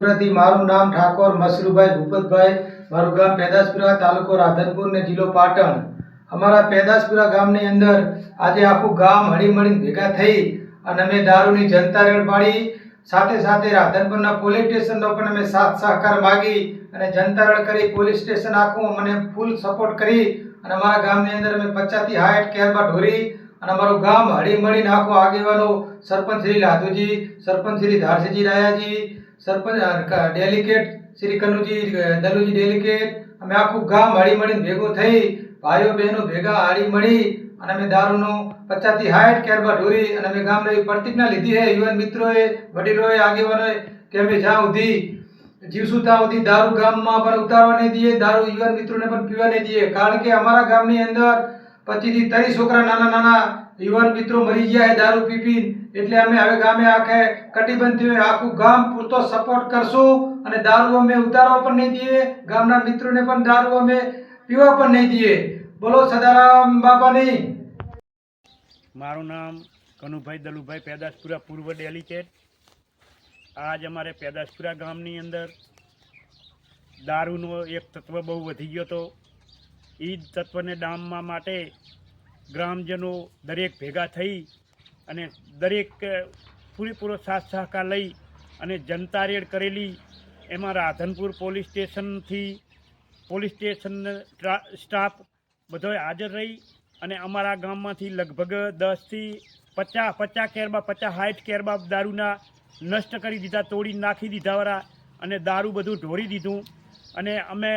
પ્રતિ મારું નામ ઠાકોર મસરૂભાઈ ભૂપતભાઈ. મારું ગામ પેદાસપુરા તાલુકો રાધનપુર ને જિલ્લો પાટણ. અમારા પેદાસપુરા ગામની અંદર આજે આખું ગામ હળીમળીને ભેગા થઈ અને અમે દારૂની જનતા રેડ પાડી. સાથે સાથે રાધનપુરના પોલીસ સ્ટેશનનો પણ અમે સાથ સહકાર માગી અને જનતા રેડ કરી, પોલીસ સ્ટેશન આખું મને ફૂલ સપોર્ટ કરી અને અમારા ગામની અંદર અમે પચાસથી હાઈટ કેરબા ઢોરી અને અમારું ગામ હળીમળીને આખું આગેવાનો સરપંચ શ્રી લાધુજી, સરપંચ શ્રી ધારસીજી રાયાજી સરપંચ ડેલિકેટ શ્રી કનુજી દલુજી ડેલિકેટ અમે આખું ગામ હળી મળીને ભેગું થઈ, ભાઈઓ બહેનો ભેગા હળી મળી અને અમે દારૂનો પચાસથી હાઈટ કેરબા ઢોરી, અને અમે ગામને રહી પ્રતિજ્ઞા લીધી છે, યુવાન મિત્રોએ, વડીલોએ, આગેવાનોએ, કે અમે જ્યાં સુધી જીવશું ત્યાં સુધી દારૂ ગામમાં પણ ઉતારવા નહીં દઈએ, દારૂ યુવાન મિત્રોને પણ પીવા નહીં દઈએ. કારણ કે અમારા ગામની અંદર પચીસથી ત્રીસ છોકરા નાના નાના યુવાન મિત્રો મરી ગયા દારૂ પી એટલે અમે હવે ગામે આખે કટિબંધ આખું ગામ પૂરતો સપોર્ટ કરશું અને દારૂ અમે ઉતારવા પણ નહીં દઈએ, ગામના મિત્રોને પણ દારૂ અમે પીવા પણ નહીં દઈએ. બોલો સદારામ બાપાની. મારું નામ કનુભાઈ દલુભાઈ પેદાસપુરા પૂર્વ ડેલિકેટ આજ અમારે પેદાસપુરા ગામની અંદર દારૂનો એક તત્વ બહુ વધી ગયો હતો એ જ તત્વને ડામવા માટે ગ્રામજનો દરેક ભેગા થઈ અને દરેક પૂરેપૂરો સાથ સહકાર લઈ અને જનતા રેડ કરેલી. એમાં રાધનપુર પોલીસ સ્ટેશનથી પોલીસ સ્ટેશન સ્ટાફ બધોય હાજર રહી અને અમારા ગામમાંથી લગભગ દસથી પચાસ પચાસ કેરબા પચાસ સાઠ કેરબા દારૂના નષ્ટ કરી દીધા, તોડી નાખી દીધા વાળા અને દારૂ બધું ઢોળી દીધું. અને અમે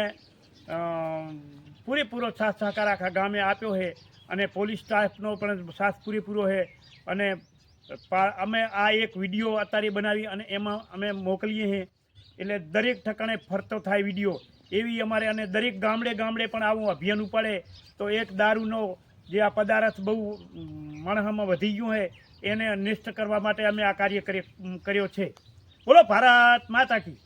પૂરેપૂરો સાથ સહકાર આખા ગામે આપ્યો છે અને પોલીસ સ્ટાફનો પણ સાથ પૂરેપૂરો છે. અને અમે આ એક વીડિયો અત્યારે બનાવી અને એમાં અમે મોકલીએ છીએ. એટલે દરેક ઠકાણે ફરતો થાય વીડિયો. એવી અમારે અને દરેક ગામડે ગામડે પણ આવું અભિયાન ઉપાડે તો એક દારૂનો જે આ પદાર્થ બહુ માણસમાં વધી ગયું છે, એને નિષ્ઠ કરવા માટે અમે આ કાર્ય કરી- કર્યો છે. બોલો, ભારત માતા કી.